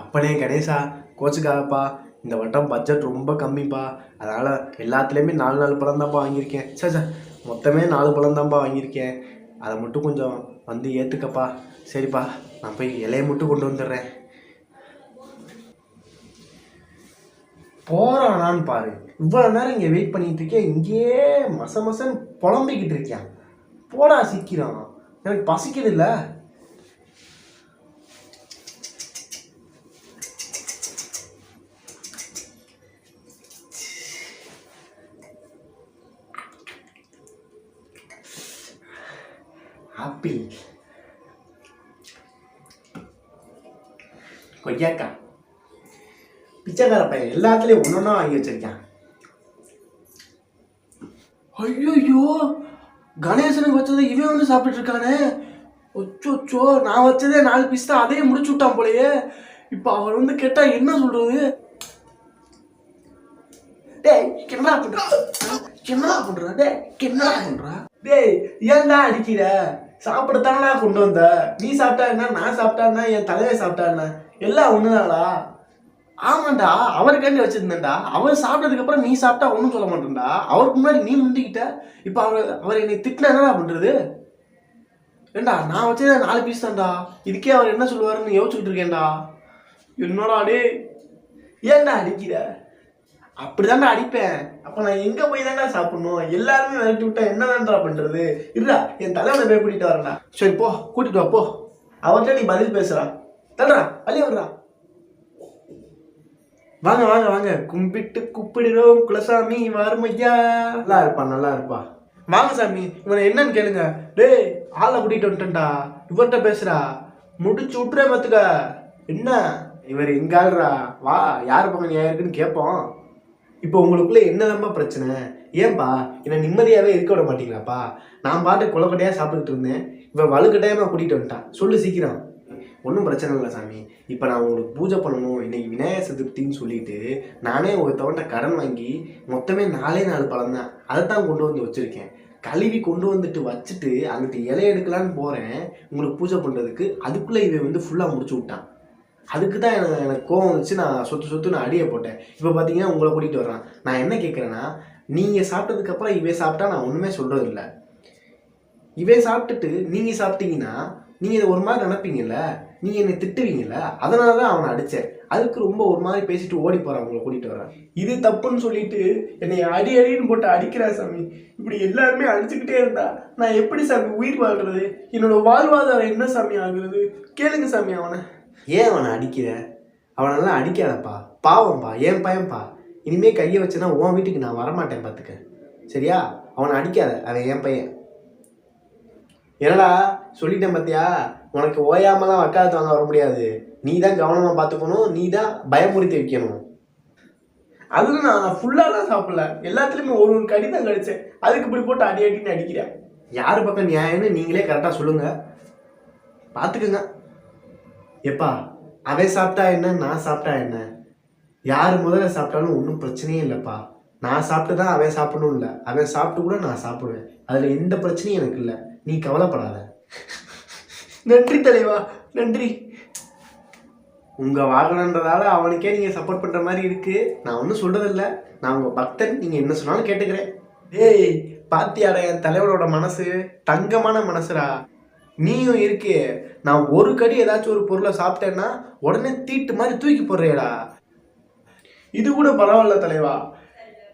அப்பனே கணேசா கோச்சுக்காதப்பா இந்த வட்டம் பட்ஜெட் ரொம்ப கம்மிப்பா. அதனால் எல்லாத்துலேயுமே நாலு நாலு பழம் தான்ப்பா வாங்கியிருக்கேன். சே சே மொத்தமே நாலு பழம் தான்ப்பா வாங்கியிருக்கேன். அதை மட்டும் கொஞ்சம் வந்து ஏற்றுக்கப்பா சரிப்பா நான் போய் இலையை மட்டும் கொண்டு வந்துடுறேன். போகிறானான்னு பாரு. இவ்வளோ நேரம் இங்கே வெயிட் பண்ணிட்டு இருக்கேன். இங்கேயே மச மசன்னு புலம்பிக்கிட்டு இருக்கேன் போடா சிக்கிறான் எனக்கு பசிக்குது இல்லை. ஆப்பிள் கொய்யாக்காய் பிச்சைக்கார பையன் எல்லாத்துலேயும் ஒன்று ஒன்றா வாங்கி வச்சிருக்கேன் ஐயோ கணேசனுக்கு வச்சதை இவன் வந்து சாப்பிட்டுட்டு இருக்கானே ஒச்சோச்சோ நான் வச்சதே நாலு பீஸ் தான் அதையே முடிச்சு விட்டான் போலயே. இப்போ அவர் வந்து கேட்டா என்ன சொல்றது? டேய் என்னடா பண்ற? ஆ? என்னடா பண்ற? டேய் என்னடா பண்ற? டேய் ஏன்டா அடிக்கிற? சாப்பிடத்தானா கொண்டு வந்த? நீ சாப்பிட்டா என்ன? நான் சாப்பிட்டா என்ன? என் தலையை சாப்பிட்டா என்ன? எல்லாம் ஒண்ணுதாடா ஆமாண்டா. அவருக்காண்டி வச்சிருந்தேன்டா. அவர் சாப்பிட்டதுக்கு அப்புறம் நீ சாப்பிட்டா ஒன்றும் சொல்ல மாட்டேன்டா. அவருக்கு முன்னாடி நீ முந்திக்கிட்ட. இப்போ அவர் அவர் என்னை திட்டினா என்னடா பண்றது? ஏண்டா நான் வச்சது நாலு பீஸ் தான்டா. இதுக்கே அவர் என்ன சொல்லுவாருன்னு யோசிச்சுக்கிட்டு இருக்கேன்டா. என்னடா அடி ஏன்டா அடிக்கிற? அப்படிதான்டா அடிப்பேன். அப்ப நான் எங்க போய் தான்டா சாப்பிடணும்? எல்லாருமே விரட்டி விட்டா என்னதான்டா பண்றது? இல்ல என் தலைவனை போய் கூட்டிட்டு வரேன்டா. சரி போ. கூட்டிட்டு வா போ. அவர்கிட்ட நீ பதில் பேசுறா தல்றா வழி விடுறா வாங்க வாங்க வாங்க. கும்பிட்டு குப்பிடுறோம் குலசாமி வாருமையா. நல்லா இருப்பா நல்லா இருப்பா. வாங்க சாமி. இவனை என்னன்னு கேளுங்க. டேய் ஆளை கூட்டிட்டு வந்துட்டேன்டா. இவர்கிட்ட பேசுறா முடிச்சு விட்டுறே பார்த்துக்க என்ன? இவர் எங்க ஆள்றா. வா யார் பக்கம் யாருக்குன்னு இருக்குன்னு கேட்போம் இப்போ உங்களுக்குள்ள என்னதான்பா பிரச்சனை? ஏன்பா என்னை நிம்மதியாகவே இருக்க விட மாட்டீங்களாப்பா? நான் பாட்டு குளக்கட்டையாக சாப்பிட்டுட்டு இருந்தேன். இவன் வலுக்கட்டாயமா கூட்டிகிட்டு வந்துட்டான். சொல்லு சீக்கிரம். ஒன்றும் பிரச்சனை இல்லை சாமி. இப்போ நான் உங்களுக்கு பூஜை பண்ணணும் இன்னைக்கு விநாயகர் சதுர்த்தின்னு சொல்லிட்டு நானே ஒருத்தவன்ட்ட கடன் வாங்கி மொத்தமே நாலே நாலு பழம் தான். அதை தான் கொண்டு வந்து வச்சுருக்கேன். கழுவி கொண்டு வந்துட்டு வச்சுட்டு அங்கிட்டு இலை எடுக்கலான்னு போகிறேன் உங்களுக்கு பூஜை பண்ணுறதுக்கு அதுக்குள்ளே இவன் வந்து ஃபுல்லாக முடிச்சு விட்டான். அதுக்கு தான் எனக்கு எனக்கு கோவம் வந்துச்சு. நான் சொத்து சொத்து நான் அடியை போட்டேன். இப்போ பார்த்தீங்கன்னா உங்களை கூட்டிகிட்டு வர்றான். நான் என்ன கேட்குறேன்னா நீங்கள் சாப்பிட்டதுக்கப்புறம் இவன் சாப்பிட்டா நான் ஒன்றுமே சொல்கிறது இல்லை இவன் சாப்பிட்டுட்டு நீங்கள் சாப்பிட்டீங்கன்னா நீங்கள் இதை ஒரு மாதிரி நினைப்பீங்கல்ல? நீங்கள் என்னை திட்டுவீங்கல்ல? அதனால தான் அவனை அடித்தேன் அதுக்கு ரொம்ப ஒரு மாதிரி பேசிட்டு ஓடி போகிறான் உங்களை கூட்டிகிட்டு வரேன் இது தப்புன்னு சொல்லிட்டு என்னை அடி அடின்னு போட்டு அடிக்கிறா சாமி. இப்படி எல்லாருமே அடிச்சுக்கிட்டே இருந்தா நான் எப்படி சாமி உயிர் வாழ்றது? என்னோட வாழ்வாதாரம் என்ன சாமி ஆகுறது? கேளுங்க சாமி அவனை. ஏன் அவனை அடிக்கிற? அவனெல்லாம் அடிக்காதப்பா. பாவம்ப்பா ஏன் பையன்பா இனிமே கையை வச்சுனா உன் வீட்டுக்கு நான் வரமாட்டேன் பார்த்துக்க சரியா? அவனை அடிக்காத அவன் என் பையன். என்னடா சொல்லிட்டேன் பார்த்தியா உனக்கு ஓயாமலாம் வக்காலத்து வாங்க வர முடியாது. நீ தான் கவனமாக பார்த்துக்கணும் நீ தான் பயமுறுத்தி வைக்கணும். அதில் நான் ஃபுல்லாலாம் சாப்பிடல. எல்லாத்துலேயுமே ஒரு ஒரு கடி தான் கடிச்சேன் அதுக்கு இப்படி போட்டு அடி அடின்னு அடிக்கிறேன் யார் பக்கம் நியாயம்னு நீங்களே கரெக்டாக சொல்லுங்க. பார்த்துக்குங்க எப்பா அவன் சாப்பிட்டா என்ன நான் சாப்பிட்டா என்ன? யார் முதல்ல சாப்பிட்டாலும் ஒன்றும் பிரச்சனையே இல்லைப்பா. நான் சாப்பிட்டு தான் அவன் சாப்பிடணும் இல்லை. அவன் சாப்பிட்டு கூட நான் சாப்பிடுவேன். அதில் எந்த பிரச்சனையும் எனக்கு இல்லை. நீ கவலைப்படாத. நன்றி தலைவா நன்றி. உங்க வாகனன்றதால அவனுக்கே நீங்க சப்போர்ட் பண்ற மாதிரி இருக்கு. நான் ஒன்றும் சொல்றதில்ல. நான் உங்க பக்தன். நீங்க என்ன சொன்னாலும் கேட்டுக்கிறேன். டேய் பாத்தியாடா என் தலைவரோட மனசு தங்கமான மனசுடா. நீயும் இருக்கே. நான் ஒரு கடி ஏதாச்சும் ஒரு பொருளை சாப்பிட்டேன்னா உடனே தீட்டு மாதிரி தூக்கி போடுறேடா. இது கூட பரவாயில்ல தலைவா.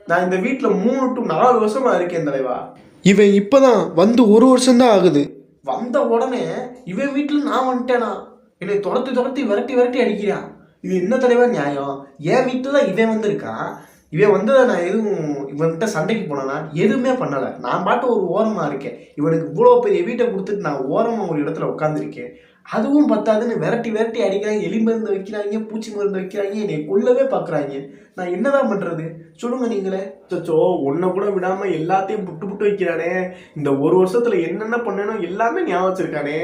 நான் இந்த வீட்டில் மூணு டு நாலு வருஷமா இருக்கேன் தலைவா. இவன் இப்பதான் வந்து ஒரு வருஷம்தான் ஆகுது. வந்த உடனே இவன் வீட்டில் நான் வந்துட்டேனா? என்னை துரத்தி துரத்தி விரட்டி விரட்டி அடிக்கிறான். இது என்ன தலைவா நியாயம்? என் வீட்டில் தான் இவன் வந்திருக்கான். இவன் வந்ததை நான் எதுவும் இவன்கிட்ட சண்டைக்கு போனேன்னா எதுவுமே பண்ணலை. நான் பாட்டு ஒரு ஓரமாக இருக்கேன். இவனுக்கு இவ்வளோ பெரிய வீட்டை கொடுத்துட்டு நான் ஓரமாக ஒரு இடத்துல உட்காந்துருக்கேன் அதுவும் பத்தாதுன்னு விரட்டி விரட்டி அடிக்கிறாங்க. எலி மருந்து வைக்கிறாங்க பூச்சி மருந்து வைக்கிறாங்க. என்னை கொல்லவே பார்க்குறாங்க நான் என்னதான் பண்ணுறது சொல்லுங்க நீங்களே. சச்சோ ஒன்றை கூட விடாமல் எல்லாத்தையும் புட்டு புட்டு வைக்கிறானே. இந்த ஒரு வருஷத்தில் என்னென்ன பண்ணேனோ எல்லாமே ஞாபகம் வச்சிருக்கானே.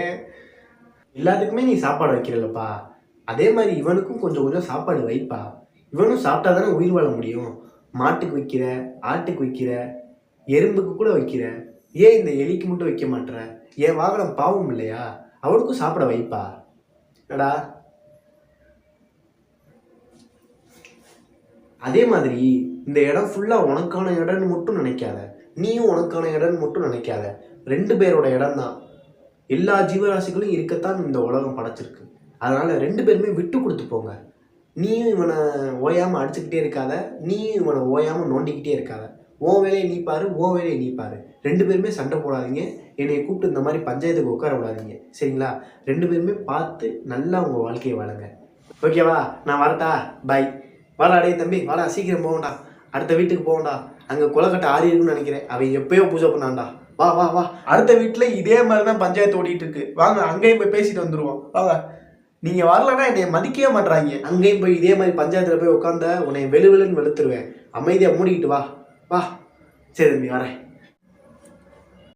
எல்லாத்துக்குமே நீ சாப்பாடு வைக்கிறல்லப்பா. அதே மாதிரி இவனுக்கும் கொஞ்சம் கொஞ்சம் சாப்பாடு வைப்பா. இவனும் சாப்பிட்டா தானே உயிர் வாழ முடியும்? மாட்டுக்கு வைக்கிற ஆட்டுக்கு வைக்கிற எறும்புக்கு கூட வைக்கிற. ஏன் இந்த எலிக்கு மட்டும் வைக்க மாட்ற? என் வாகனம் பாவம் இல்லையா? அவனுக்கும் சாப்பிட வைப்பா. என்னடா? அதே மாதிரி இந்த இடம் ஃபுல்லாக உனக்கான இடம்னு மட்டும் நினைக்காத. நீயும் உனக்கான இடம்னு மட்டும் நினைக்காத. ரெண்டு பேரோட இடம் தான் எல்லா ஜீவராசிகளும் இருக்கத்தான் இந்த உலகம் படைச்சிருக்கு. அதனால் ரெண்டு பேருமே விட்டு கொடுத்து போங்க. நீயும் இவனை ஓயாமல் அடிச்சுக்கிட்டே இருக்காத. நீயும் இவனை ஓயாமல் நோண்டிக்கிட்டே இருக்காத. ஓ வேலையை நீ பாரு உன் வேலையை நீ பாரு. ரெண்டு பேருமே சண்டை போடாதீங்க. என்னை கூப்பிட்டு இந்த மாதிரி பஞ்சாயத்துக்கு உட்கார விடாதீங்க. சரிங்களா? ரெண்டு பேருமே பார்த்து நல்லா உங்கள் வாழ்க்கையை வாழுங்க. ஓகேவா? நான் வரட்டா? பை. வாடா அடைய தம்பி. வாடா சீக்கிரம் போகண்டா அடுத்த வீட்டுக்கு போகண்டா அங்கே குளக்கட்டை ஆறி இருக்குன்னு நினைக்கிறேன். அவன் எப்பயோ பூஜை பண்ணான்டா. வா வா வா. அடுத்த வீட்டில் இதே மாதிரி தான் பஞ்சாயத்து ஓடிட்டு இருக்கு. வாங்க அங்கேயும் போய் பேசிட்டு வந்துடுவோம் வாங்க. நீங்கள் வரலன்னா என்னை மதிக்கவே மாட்றாங்க. அங்கேயும் போய் இதே மாதிரி பஞ்சாயத்தில் போய் உட்காந்த உன்னை வெளுவெளுன்னு வெளுத்துருவேன். அமைதியாக மூடிக்கிட்டு வா. வா. சரி தம்பி வரேன்.